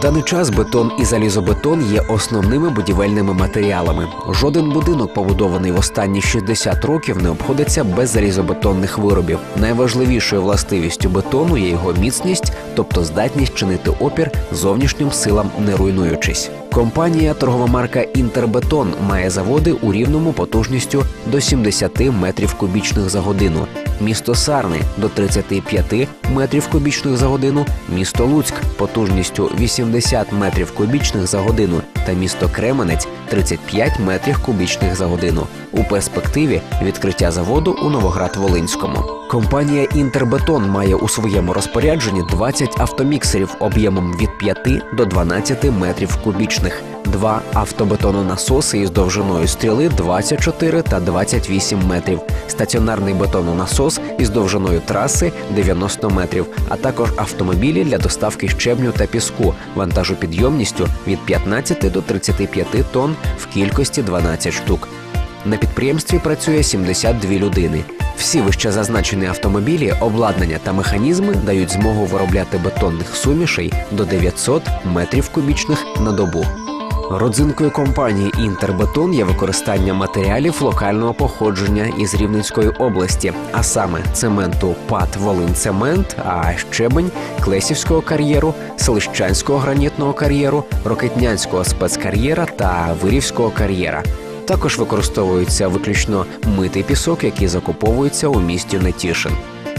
даний час бетон і залізобетон є основними будівельними матеріалами. Жоден будинок, побудований в останні 60 років, не обходиться без залізобетонних виробів. Найважливішою властивістю бетону є його міцність, тобто здатність чинити опір зовнішнім силам, не руйнуючись. Компанія торгова марка Інтербетон має заводи у рівному потужністю до 70 метрів кубічних за годину. Місто Сарни до 35 метрів кубічних за годину, місто Луцьк потужністю 80 метрів кубічних за годину та місто Кременець 35 метрів кубічних за годину. У перспективі відкриття заводу у Новоград-Волинському. Компанія Інтербетон має у своєму розпорядженні 20 автоміксерів об'ємом від 5 до 12 метрів кубічних, два автобетононасоси із довжиною стріли 24 та 28 метрів, стаціонарний бетононасос із довжиною траси 90 метрів, а також автомобілі для доставки щебню та піску вантажопідйомністю від 15 до 35 тонн в кількості 12 штук. На підприємстві працює 72 людини. Всі вище зазначені автомобілі, обладнання та механізми дають змогу виробляти бетонних сумішей до 900 метрів кубічних на добу. Родзинкою компанії Інтербетон є використання матеріалів локального походження із Рівненської області, а саме цементу ПАТ Волинцемент, а щебень Клесівського кар'єру, Селищанського гранітного кар'єру, Рокетнянського спецкар'єра та Вирівського кар'єра. Також використовується виключно митий пісок, який закуповується у місті Нетішин.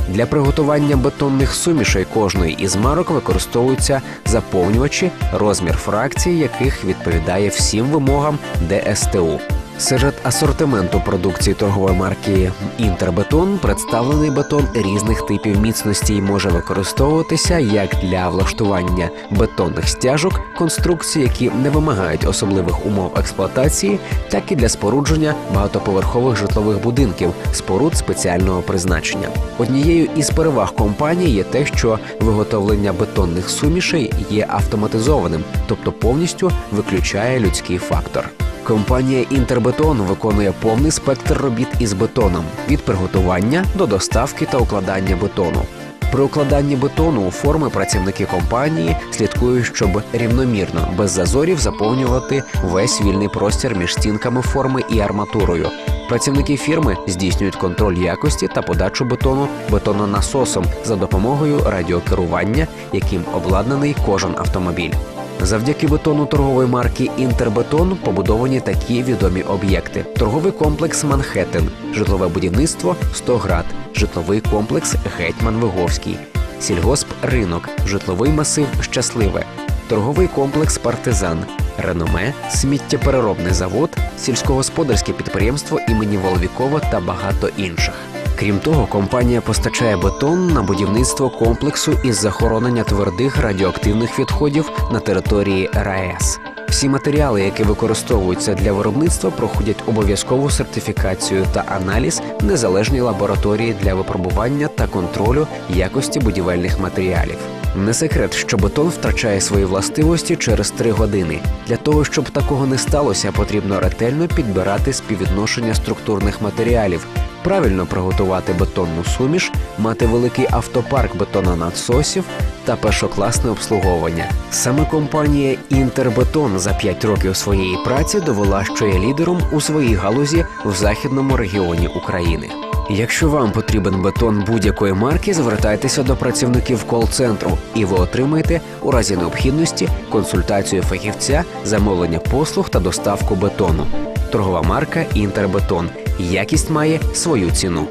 Для приготування бетонних сумішей кожної із марок використовуються заповнювачі, розмір фракції яких відповідає всім вимогам ДСТУ. Серед асортименту продукції торгової марки Інтербетон представлений бетон різних типів міцності і може використовуватися як для влаштування бетонних стяжок, конструкцій, які не вимагають особливих умов експлуатації, так і для спорудження багатоповерхових житлових будинків, споруд спеціального призначення. Однією із переваг компанії є те, що виготовлення бетонних сумішей є автоматизованим, тобто повністю виключає людський фактор. Компанія Інтербетон виконує повний спектр робіт із бетоном від приготування до доставки та укладання бетону. При укладанні бетону у форми працівники компанії слідкують, щоб рівномірно без зазорів заповнювати весь вільний простір між стінками форми і арматурою. Працівники фірми здійснюють контроль якості та подачу бетону бетононасосом за допомогою радіокерування, яким обладнаний кожен автомобіль. Завдяки бетону торгової марки Інтербетон побудовані такі відомі об'єкти: торговий комплекс Манхеттен, житлове будівництво Стоград, житловий комплекс Гетьман Виговський, сільгосп Ринок, житловий масив Щасливе, торговий комплекс Партизан, Реноме, сміттєпереробний завод, сільськогосподарське підприємство імені Воловікова та багато інших. Крім того, компанія постачає бетон на будівництво комплексу із захоронення твердих радіоактивних відходів на території РаЕС. Всі матеріали, які використовуються для виробництва, проходять обов'язкову сертифікацію та аналіз незалежній лабораторії для випробування та контролю якості будівельних матеріалів. Не секрет, що бетон втрачає свої властивості через три години. Для того щоб такого не сталося, потрібно ретельно підбирати співвідношення структурних матеріалів, правильно приготувати бетонну суміш, мати великий автопарк бетононадсосів та першокласне обслуговування. Саме компанія Інтербетон за 5 років своєї праці довела, що є лідером у своїй галузі в західному регіоні України. Якщо вам потрібен бетон будь-якої марки, звертайтеся до працівників кол-центру, і ви отримаєте у разі необхідності консультацію фахівця, замовлення послуг та доставку бетону. Торгова марка Інтербетон. Якість має свою ціну.